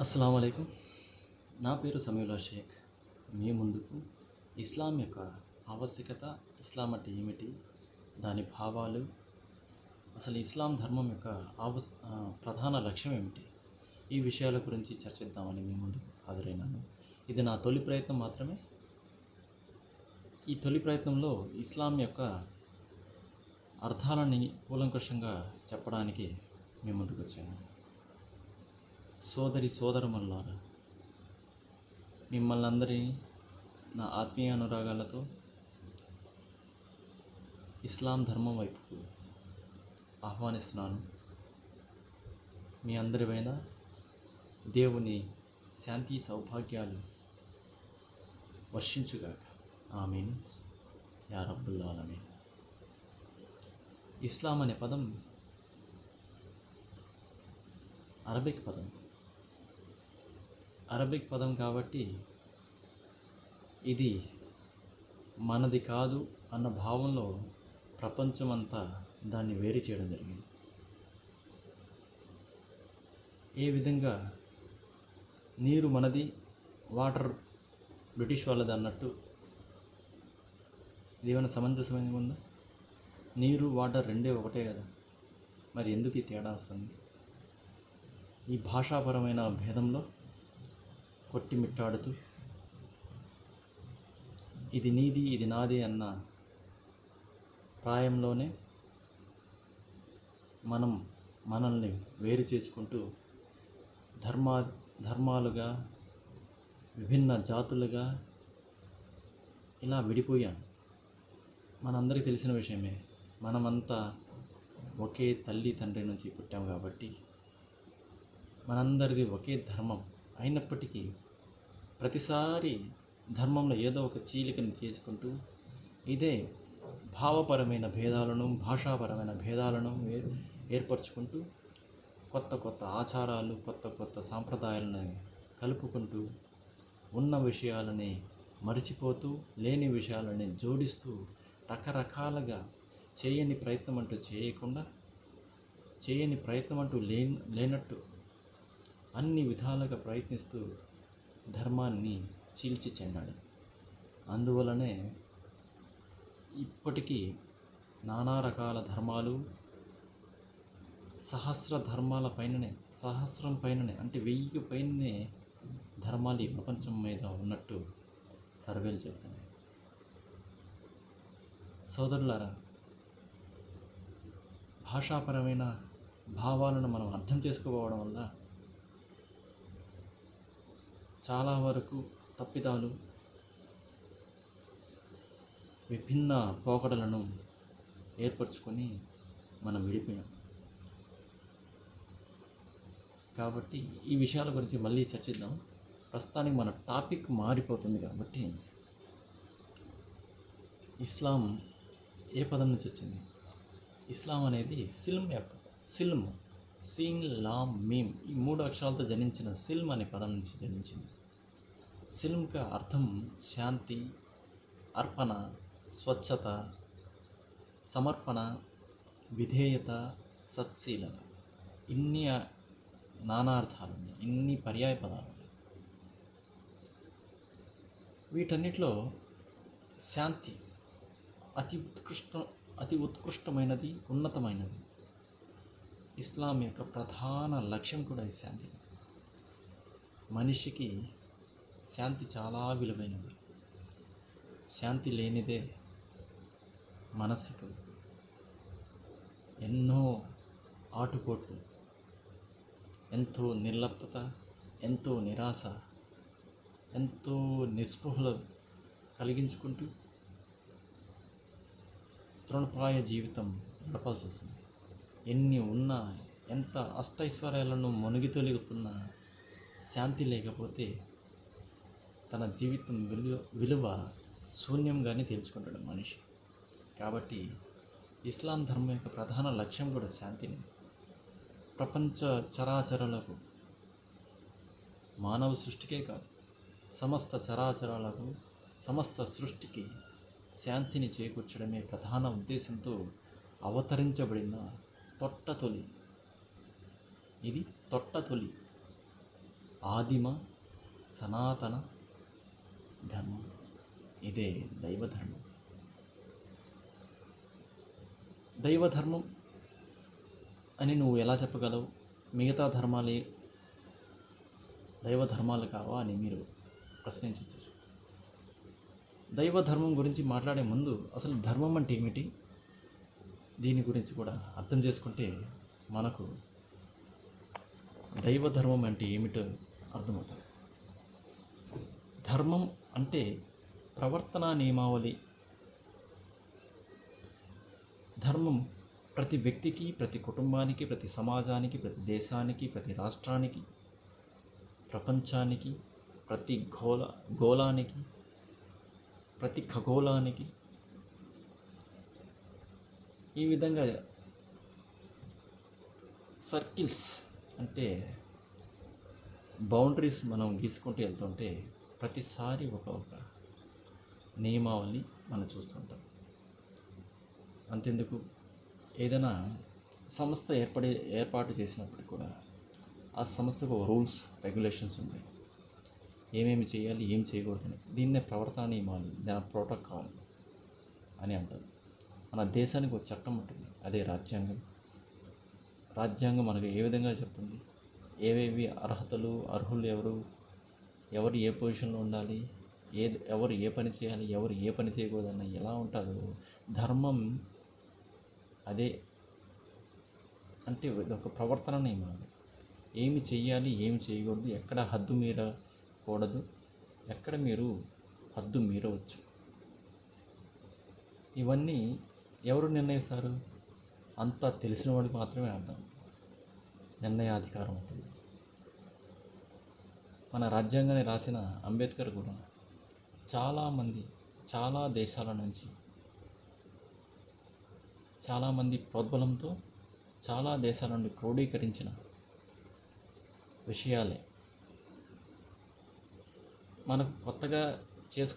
అస్సలం అయికం నా పేరు సమీలా షేక్. మీ ముందుకు ఇస్లాం యొక్క ఆవశ్యకత ఇస్లాం అంటే ఏమిటి దాని భావాలు అసలు ఇస్లాం ధర్మం యొక్క ఆవస్ ప్రధాన లక్ష్యం ఏమిటి ఈ విషయాల గురించి చర్చిద్దామని మీ ముందుకు హాజరైనాను. ఇది నా తొలి ప్రయత్నం మాత్రమే. ఈ తొలి ప్రయత్నంలో ఇస్లాం యొక్క అర్థాలని కూలంకషంగా చెప్పడానికి మీ ముందుకు వచ్చాను. సోదరి సోదరుమల్లారా మిమ్మల్ని అందరినీ నా ఆత్మీయ అనురాగాలతో ఇస్లాం ధర్మం వైపుకు ఆహ్వానిస్తున్నాను. మీ అందరి పైన దేవుని శాంతి సౌభాగ్యాలు వర్షించుగాక. ఆ యా రబ్బుల్ ఇస్లాం అనే పదం అరబిక్ పదం. అరబిక్ పదం కాబట్టి ఇది మనది కాదు అన్న భావంలో ప్రపంచమంతా దాన్ని వేరు చేయడం జరిగింది. ఏ విధంగా నీరు మనది వాటర్ బ్రిటిష్ వాళ్ళది అన్నట్టు ఇదేమైనా ఏమైనా సమంజసమైనది ఉందా? నీరు వాటర్ రెండే ఒకటే కదా. మరి ఎందుకు ఈ తేడా వస్తుంది? ఈ భాషాపరమైన భేదంలో కొట్టిమిట్టాడుతూ ఇది నీది ఇది నాది అన్న ప్రాయంలోనే మనం మనల్ని వేరు చేసుకుంటూ ధర్మా ధర్మాలుగా విభిన్న జాతులుగా ఇలా విడిపోయాం. మనందరికీ తెలిసిన విషయమే మనమంతా ఒకే తల్లి తండ్రి నుంచి పుట్టాం కాబట్టి మనందరిది ఒకే ధర్మం. అయినప్పటికీ ప్రతిసారి ధర్మంలో ఏదో ఒక చీలికని చేసుకుంటూ ఇదే భావపరమైన భేదాలను భాషాపరమైన భేదాలను ఏ- ఏర్పరచుకుంటూ కొత్త కొత్త ఆచారాలు కొత్త కొత్త సాంప్రదాయాలను కలుపుకుంటూ ఉన్న విషయాలని మరిచిపోతూ లేని విషయాలని జోడిస్తూ రకరకాలుగా చేయని ప్రయత్నం అంటూ చేయకుండా చేయని ప్రయత్నం అంటూ లేనట్టు అన్ని విధాలుగా ప్రయత్నిస్తూ ధర్మాన్ని చీల్చి చెండాడు అందువలనే ఇప్పటికీ నానా రకాల ధర్మాలు సహస్ర ధర్మాల పైననే సహస్రం పైననే అంటే వెయ్యి పైననే ధర్మాలు ఈ ప్రపంచం మీద ఉన్నట్టు సర్వేలు చెప్తున్నాయి సోదరులారా భాషాపరమైన భావాలను మనం అర్థం చేసుకోవడం వల్ల చాలా వరకు తప్పిదాలు విభిన్న పోకడలను ఏర్పరచుకొని మనం విడిపోయాం. కాబట్టి ఈ విషయాల గురించి మళ్ళీ చర్చిద్దాం. ప్రస్తుతానికి మన టాపిక్ మారిపోతుంది కాబట్టి ఇస్లాం ఏ పదం నుంచి వచ్చింది? ఇస్లాం అనేది సిల్మ్ యొక్క సిల్మ్. సీన్ లామ్ మీమ్ ఈ మూడు అక్షరాలతో జనించిన సిల్మ్ అనే పదం నుంచి జనించింది. సిల్మ్కి అర్థం శాంతి అర్పణ స్వచ్ఛత సమర్పణ విధేయత సత్శీలత. ఇన్ని నానార్థాలు ఉన్నాయి ఇన్ని పర్యాయ పదాలు ఉన్నాయి వీటన్నిటిలో శాంతి అతి ఉత్కృష్ట అతి ఉత్కృష్టమైనది ఉన్నతమైనది. ఇస్లాం యొక్క ప్రధాన లక్ష్యం కూడా ఈ శాంతి. మనిషికి శాంతి చాలా విలువైనది. శాంతి లేనిదే మనసుకు ఎన్నో ఆటుపోట్లు ఎంతో నిర్లప్తత ఎంతో నిరాశ ఎంతో నిస్పృహలు కలిగించుకుంటూ తృణప్రాయ జీవితం గడపాల్సి వస్తుంది. ఎన్ని ఉన్నా ఎంత అష్టైశ్వర్యాలను మునిగి తొలుగుతున్నా శాంతి లేకపోతే తన జీవితం విలువ విలువ శూన్యంగానే తెలుసుకుంటాడు మనిషి. కాబట్టి ఇస్లాం ధర్మం యొక్క ప్రధాన లక్ష్యం కూడా శాంతిని. ప్రపంచ చరాచరాలకు మానవ సృష్టికే కాదు సమస్త చరాచరాలకు సమస్త సృష్టికి శాంతిని చేకూర్చడమే ప్రధాన ఉద్దేశంతో అవతరించబడిన తొట్టతొలి. ఇది తొట్టతొలి. ఆదిమ సనాతన ధర్మం. ఇదే దైవ ధర్మం దైవ ధర్మం అని నువ్వు ఎలా చెప్పగలవు? మిగతా ధర్మాలే దైవ ధర్మాలు కావా అని మీరు ప్రశ్నించవచ్చు. దైవ ధర్మం గురించి మాట్లాడే ముందు అసలు ధర్మం అంటే ఏమిటి? దీని గురించి కూడా అర్థం చేసుకుంటే మనకు దైవ ధర్మం అంటే ఏమిటో అర్థమవుతుంది. ధర్మం అంటే ప్రవర్తనా నియమావళి. ధర్మం ప్రతి వ్యక్తికి ప్రతి కుటుంబానికి ప్రతి సమాజానికి ప్రతి దేశానికి ప్రతి రాష్ట్రానికి ప్రపంచానికి ప్రతి గోళ గోళానికి ప్రతి ఖగోళానికి ఈ విధంగా సర్కిల్స్ అంటే బౌండరీస్ మనం గీసుకుంటూ వెళ్తుంటే ప్రతిసారి ఒక ఒక నియమావళి మనం చూస్తుంటాం. అంతెందుకు? ఏదైనా సంస్థ ఏర్పడి ఏర్పాటు చేసినప్పుడు కూడా ఆ సంస్థకు రూల్స్ రెగ్యులేషన్స్ ఉన్నాయి ఏమేమి చేయాలి ఏం చేయకూడదని దీన్నే ప్రవర్తన నియమాలు దాని ప్రోటోకాల్ అని అంటారు. మన దేశానికి ఒక చట్టం ఉంటుంది. అదే రాజ్యాంగం. రాజ్యాంగం మనకు ఏ విధంగా చెప్తుంది? ఏవేవి అర్హతలు అర్హులు ఎవరు? ఎవరు ఏ పొజిషన్లో ఉండాలి? ఏ ఎవరు ఏ పని చేయాలి? ఎవరు ఏ పని చేయకూడదన్న ఎలా ఉంటుందో ధర్మం అదే. అంటే ఇది ఒక ప్రవర్తన నియమాలు ఏమి చేయాలి ఏమి చేయకూడదు ఎక్కడ హద్దు మీరకూడదు ఎక్కడ మీరు హద్దు మీరవచ్చు. ఇవన్నీ ఎవరు నిర్ణయిస్తారు? అంతా తెలిసిన వాడికి మాత్రమే అర్థం. నిర్ణయాధికారం ఉంటుంది. మన రాజ్యాంగాన్ని రాసిన అంబేద్కర్ కూడా చాలామంది చాలా దేశాల నుంచి చాలామంది ప్రోద్బలంతో చాలా దేశాల నుండి క్రోడీకరించిన విషయాలే. మనకు కొత్తగా చేసుకో